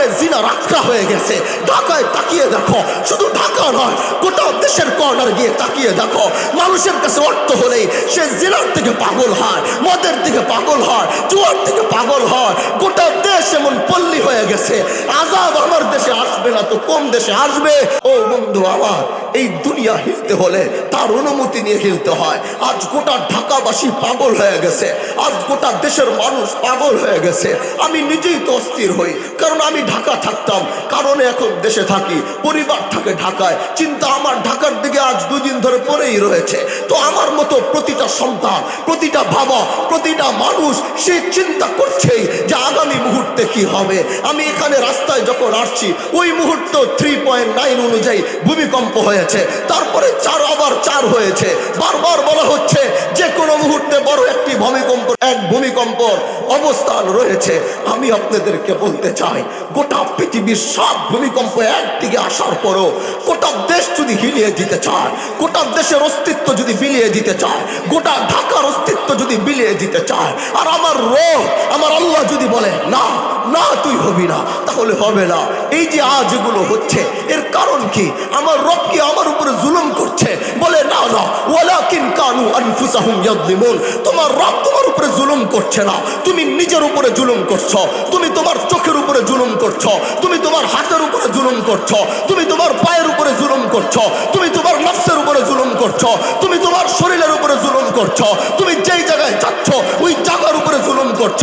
সেখানে জিনা রাখা হয়ে গেছে। ঢাকায় তাকিয়ে দেখো, শুধু ঢাকা নয়, গোটা দেশের কর্নার গিয়ে তাকিয়ে দেখো। মানুষের কাছে অর্থ হলেই সে জিনার থেকে পাগল হয়, মদের দিকে পাগল হয়, জুয়ার থেকে পাগল হয়। গোটা দেশ এমন পল্লী হয়ে গেছে। আজাব আমার দেশে আসবে না তো কোন দেশে আসবে? ও বন্ধু আমার, এই দুনিয়া হিলতে হলে তার অনুমতি নিয়ে হিলতে হয়। আজ গোটা ঢাকাবাসী পাগল হয়ে গেছে। আজ গোটা দেশের মানুষ পাগল হয়ে গেছে। আমি নিজেই তো অস্থির হই, কারণ আমি ঢাকা থাকতাম। কারণে এখন দেশে থাকি, পরিবার থাকে ঢাকায়। চিন্তা আমার ঢাকার দিকে আজ দুদিন ধরে পড়েই রয়েছে। তো আমার মতো প্রতিটা সন্তান, প্রতিটা বাবা, প্রতিটা মানুষ সে চিন্তা করছেই যে আগামী মুহূর্তে কি হবে। আমি এখানে রাস্তায় যখন আসছি, ওই মুহূর্ত থ্রি পয়েন্ট নাইন অনুযায়ী ভূমিকম্প হয়েছে। তারপরে চার, আবার চার হয়েছে। বারবার বলা হচ্ছে, যে কোনো মুহূর্তে বড় একটি ভূমিকম্প, এক ভূমিকম্পর অবস্থান রয়েছে। আমি আপনাদেরকে বলতে চাই, গোটা পৃথিবীর সব ভূমিকম্প একদিকে আসার পরও গোটা দেশ যদি হিলিয়ে দিতে চায়, গোটা দেশের অস্তিত্ব যদি বিলিয়ে দিতে চায়, গোটা ঢাকার অস্তিত্ব যদি বিলিয়ে দিতে চায়, আর আমার রোগ আমার আল্লাহ যদি বলে, না না, তুই হবি না, তাহলে হবে না। এই যে আজ এগুলো হচ্ছে, এর কারণ কি? আমার রব কি আমার উপরে জুলুম করছে। বলে, না না, ওয়ালাকিন কানু আনফুসাহুম ইয়াযলিমুন। তোমার রব তোমার উপরে জুলুম করছে না। তুমি নিজের উপরে জুলুম করছ। তুমি তোমার চোখের উপরে জুলুম করছ। তুমি তোমার হাতের উপরে জুলুম করছ। তুমি তোমার পায়ের উপরে জুলুম করছ। তুমি তোমার নফসের উপরে জুলুম করছ। তুমি তোমার শরীরের উপরে জুলুম করছ। তুমি যেই জায়গায় যাচ্ছ, ওই জায়গার উপরে জুলুম করছ।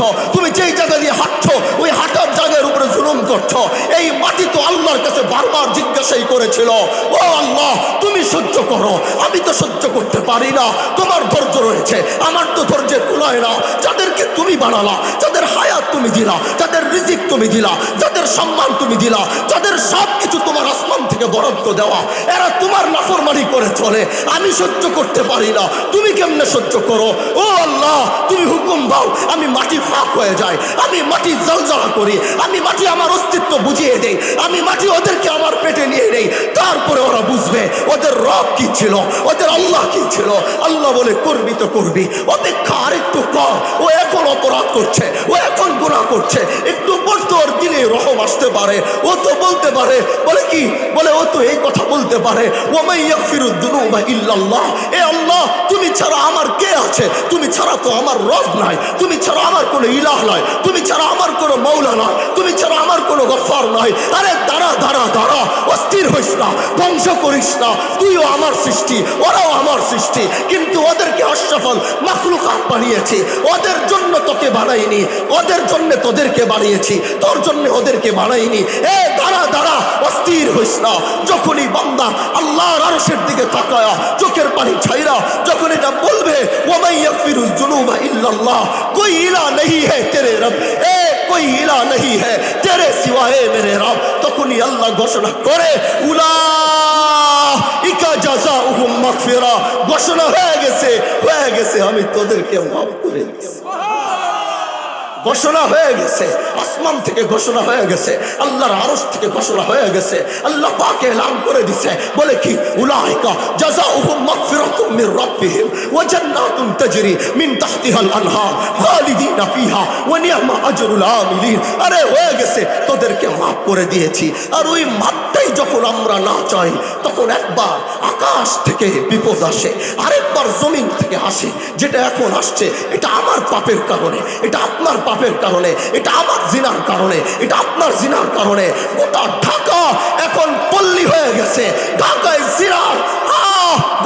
এই মাটি তো আল্লাহর কাছে বারবার জিজ্ঞাসাই করেছিল, ও আল্লাহ, তুমি সহ্য করো, আমি তো সহ্য করতে পারি না, তোমার ধৈর্য রয়েছে, আমার তো ধৈর্যের কুলায় না, যাদেরকে তুমি বানালা, যাদের হায়াত তুমি দিলা, যাদের রিজিক তুমি দিলা, যাদের সম্মান তুমি দিলা, যাদের সব কিছু তোমার আসমান থেকে বরাদ্দ দেওয়া, এরা তোমার নাফরমানি করে চলে, আমি সহ্য করতে পারি না, তুমি কেমনে সহ্য করো? ও আল্লাহ, তুমি হুকুম দাও, আমি মাটি ফাঁক হয়ে যাই, আমি মাটি জলজলা করি, আমি মাটি আমার অস্তিত্ব বুঝিয়ে দেই, আমি মাটি ওদেরকে আমার পেটে নিয়ে নেই। তারপরে ওরা বুঝবে ওদের রব কি ছিল, ওদের আল্লাহ কি ছিল। আল্লাহ বলে, করবি তো করবি। অপেক্ষা আরেকটু কর। ও এখন অপরাধ করছে, ও এখন গুণা করছে। একটু পর ওর দিনে রহম আসতে পারে। ও তো বলতে পারে। বলে কি? বলে, ও তো এই কথা বলতে পারে। ওমাই ইয়াগফিরুদ দুনুবা ইল্লাল্লাহ। এ আল্লাহ তুমি ছাড়া আমার কে আছে? তুমি ছাড়া তো আমার রব নাই। তুমি ছাড়া আমার কোনো ইলাহ নাই। তুমি ছাড়া আমার কোনো মৌলা নাই। তুমি ছাড়া আমার কোনো গফার নাই। আরে দাঁড়া দাঁড়া দাঁড়া। অস্থির হইস না। ধ্বংস করিস না। তুইও আমার সৃষ্টি। ওরাও আমার সৃষ্টি। কিন্তু ওদেরকে অসফল মাখলুকাত বানিয়েছি। ওদের জন্য তোকে বানাইনি। ওদের জন্য তোদেরকে বানিয়েছি। তোর জন্য ওদেরকে বানাইনি। এ দাঁড়া দাঁড়া। অস্থির হইস না। যখনই বান্দা আল্লাহর আরশের দিকে তাকায়া চোখের পানি ছাইরা যখন এটা বলবে ঘোষণা হয়ে গেছে হয়ে গেছে আমি তোদেরকে মাফ করে দিচ্ছি ঘোষণা হয়ে গেছে। আসমান থেকে ঘোষণা হয়ে গেছে। আল্লাহর আরস থেকে ঘোষণা হয়ে গেছে। আল্লাহ পাকে এলান করে দিছে। বলে কি? উলাইকা জাযাউহুম মাগফিরাতুম মির রাব্বিহিম। ওয়া তাজরি মিন তাহতিহাল আনহার খালিদিনা ফিহা ওয়া নি'মা আজরুল আমিলিন। আরে হয়ে গেছে, তোদেরকে মাফ করে দিয়েছি। আর ওই মাপটাই যখন আমরা না চাই, তখন একবার আকাশ থেকে বিপদ আসে, আরেকবার জমিন থেকে আসে, যেটা এখন আসছে, এটা আমার পাপের কারণে, এটা আপনার পাপের কারণে, এটা আমার জিনার কারণে, এটা আপনার জিনার কারণে, গোটা ঢাকা এখন পল্লী হয়ে গেছে। ঢাকায় জিনার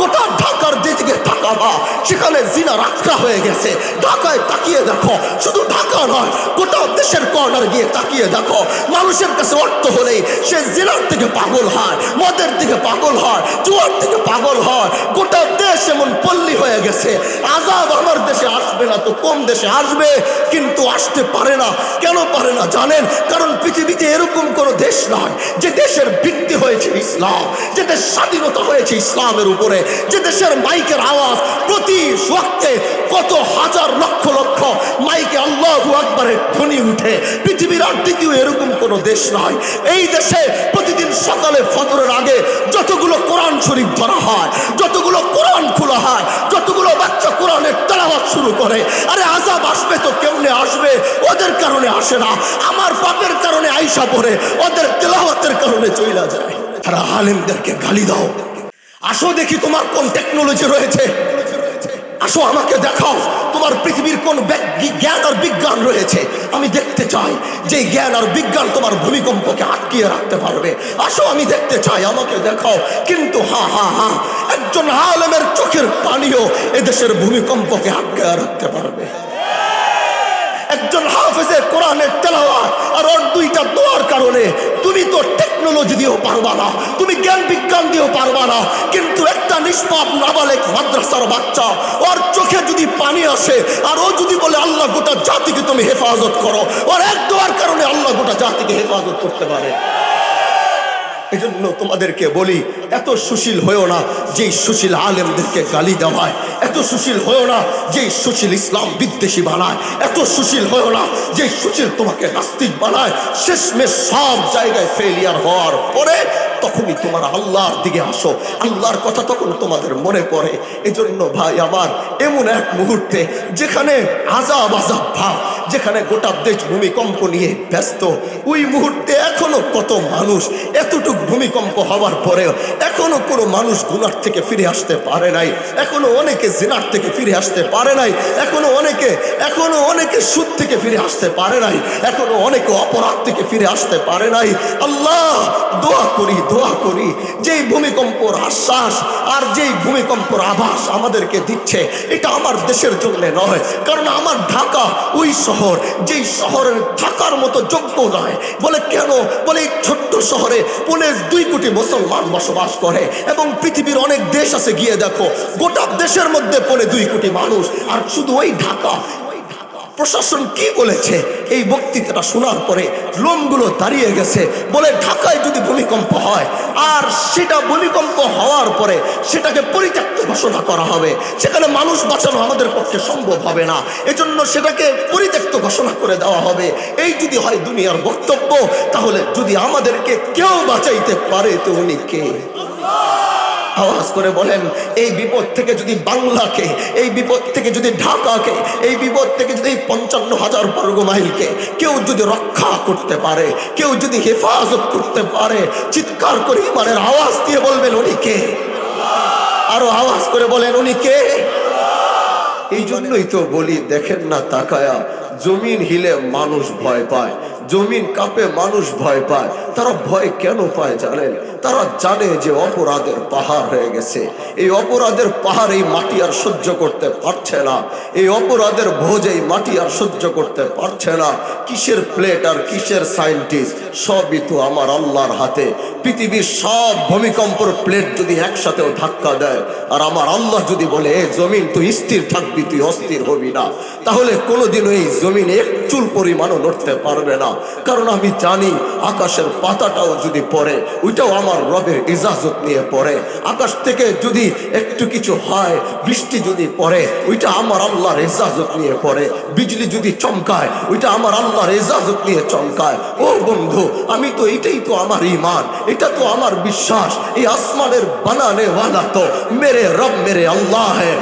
গোটা ঢাকার যেদিকে তাকাবা। সেখানে জিনা রাখা হয়ে গেছে। ঢাকায় তাকিয়ে দেখো। শুধু ঢাকা নয়, গোটা দেশের কর্নার গিয়ে তাকিয়ে দেখো। মানুষের কাছে অর্থ হলেই সে জিনার থেকে পাগল হয়, মদের থেকে পাগল হয়, জুয়ার থেকে পাগল হয়। গোটা দেশ এমন পল্লী হয়ে গেছে। আজাদ আমার দেশে আসবে না তো কোন দেশে আসবে? কিন্তু আসতে পারে না। কেন পারে না জানেন? কারণ পৃথিবীতে এরকম কোনো দেশ নয় যে দেশের ভিত্তি হয়েছে ইসলাম, যে দেশ স্বাধীনতা হয়েছে ইসলামের উপরে, যে দেশের মাইকের আওয়াজ প্রতি ওয়াক্তে কত হাজার লক্ষ লক্ষ মাইকে আল্লাহ আকবরের ধ্বনি উঠে। পৃথিবীর আর দ্বিতীয় এরকম কোনো দেশ নয় এই দেশে প্রতিদিন সকালে ফজরের আগে যতগুলো কোরআন শরীফ ধরা হয়, যতগুলো কোরআন খোলা হয়, যতগুলো বাচ্চা কোরআনের তেলাওয়াত শুরু করে, আরে আজাব আসবে তো কেমনে আসবে, ওদের কারণে আসে না। আমার পাপের কারণে আইসা পড়ে, ওদের তেলাওয়াতের কারণে চইলা যায়। আর আলেমদেরকে গালি দাও। আসো দেখি তোমার কোন টেকনোলজি রয়েছে। আসো আমাকে দেখাও তোমার পৃথিবীর কোন জ্ঞান আর বিজ্ঞান রয়েছে। আমি দেখতে চাই যে জ্ঞান আর বিজ্ঞান তোমার ভূমিকম্পকে আটকিয়ে রাখতে পারবে। আসো আমি দেখতে চাই, আমাকে দেখাও। কিন্তু হা হা হা, একজন আলেমের চোখের পানিও এদেশের ভূমিকম্পকে আটকে রাখতে পারবে। একজন হাফেজে কোরআনের তেলাওয়াত দুইটা দোয়ার কারণে তুমি তো টেকনোলজি দিয়েও পারবা না, তুমি জ্ঞান বিজ্ঞান দিয়েও পারবা না, কিন্তু একটা নিষ্পাপ নাবালেক মাদ্রাসার বাচ্চা, ওর চোখে যদি পানি আসে, আর ও যদি বলে, আল্লাহ গোটা জাতিকে তুমি হেফাজত করো, ওর এক দোয়ার কারণে আল্লাহ গোটা জাতিকে হেফাজত করতে পারে। এজন্য তোমাদেরকে বলি, এত সুশীল হয়েও না যেই সুশীল আলেমদেরকে গালি দেওয়ায়, এত সুশীল হয়েও না যেই সুশীল ইসলাম বিদ্বেষী বানায়, এত সুশীল হয়েও না যেই সুশীল তোমাকে নাস্তিক বানায়, শেষমেশ সব জায়গায় ফেলিয়ার হওয়ার পরে তখনই তোমার আল্লাহর দিকে আসো। আল্লাহর কথা তখন তোমাদের মনে পড়ে। এজন্য ভাই আমার, এমন এক মুহূর্তে যেখানে আজাব আজাব ভাব যেখানে গোটা দেশ ভূমিকম্প নিয়ে ব্যস্ত, ওই মুহূর্তে এখনও কত মানুষ, এতটুক ভূমিকম্প হওয়ার পরেও এখনও কোনো মানুষ গুনার থেকে ফিরে আসতে পারে নাই, এখনও অনেকে জিনার থেকে ফিরে আসতে পারে নাই, এখনও অনেকে এখনও অনেকে সুদ থেকে ফিরে আসতে পারে নাই, এখনও অনেকে অপরাধ থেকে ফিরে আসতে পারে নাই। আল্লাহ, দোয়া করি দোয়া করি, যেই ভূমিকম্পর আশ্বাস আর যেই ভূমিকম্পর আভাস আমাদেরকে দিচ্ছে, এটা আমার দেশের জন্য নয়, কারণ আমার ঢাকা ওই শহর যেই শহরের থাকার মতো যোগ্য নয়। বলে কেন? বলে এই ছোট্ট শহরে পুনে দুই কোটি মুসলমান বসবাস করে এবং পৃথিবীর অনেক দেশ আছে। গিয়ে দেখো, গোটা দেশের মধ্যে পড়ে দুই কোটি মানুষ। আর শুধু ওই ঢাকা প্রশাসন কি বলেছে? এই বক্তৃতাটা শোনার পরে লোমগুলো দাঁড়িয়ে গেছে। বলে ঢাকায় যদি ভূমিকম্প হয়, আর সেটা ভূমিকম্প হওয়ার পরে সেটাকে পরিত্যক্ত ঘোষণা করা হবে। সেখানে মানুষ বাঁচানো আমাদের পক্ষে সম্ভব হবে না। এজন্য সেটাকে পরিত্যক্ত ঘোষণা করে দেওয়া হবে। এই যদি হয় দুনিয়ার বক্তব্য, তাহলে যদি আমাদেরকে কেউ বাঁচাইতে পারে তো উনি কে? আওয়াজ করে বলেন, এই বিপদ থেকে যদি বাংলাকে, এই বিপদ থেকে যদি ঢাকাকে, এই বিপদ থেকে যদি পঞ্চান্ন হাজার বর্গ মাইলকে কেউ যদি রক্ষা করতে পারে, কেউ যদি হেফাজত করতে পারে, চিৎকার করে ইমানের আওয়াজ দিয়ে বলবেন, উনি কে? আরও আওয়াজ করে বলেন, উনি কে? এই জন্যই তো বলি, দেখেন না তাকায়া, জমিন হিলে মানুষ ভয় পায়, জমিন কাঁপে মানুষ ভয় পায়, তারা ভয় কেন পায় জানেন? তারা জানে যে অপরাধের পাহাড় হয়ে গেছে। এই অপরাধের পাহাড় এই মাটি আর সহ্য করতে পারছে না। এই অপরাধের ভোজ এই মাটি আর সহ্য করতে পারছে না। কিসের প্লেট আর কিসের সায়েন্টিস্ট সবই তো আমার আল্লাহর হাতে। পৃথিবীর সব ভূমিকম্পর প্লেট যদি একসাথেও ধাক্কা দেয়, আর আমার আল্লাহ যদি বলে, এ জমিন, তুই স্থির থাকবি, তুই অস্থির হবি না। তাহলে কোনোদিনও এই জমিন এক চুল পরিমাণও নড়তে পারবে না। কারণ আমি জানি, আকাশের পাতাটাও যদি পড়ে, ওইটাও আমার রবের ইজাজত নিয়ে পড়ে। আকাশ থেকে যদি একটু কিছু হয়, বৃষ্টি যদি পড়ে, ওইটা আমার আল্লাহর ইজাজত নিয়ে পড়ে। বিজলি যদি চমকায়, ওইটা আমার আল্লাহর ইজাজত নিয়ে চমকায়। ও বন্ধু, আমি তো এটাই তো আমার ইমান এটা তো আমার বিশ্বাস। এই আসমানের বানানে ওয়ালা তো মেরে রব, মেরে আল্লাহ হ্যাঁ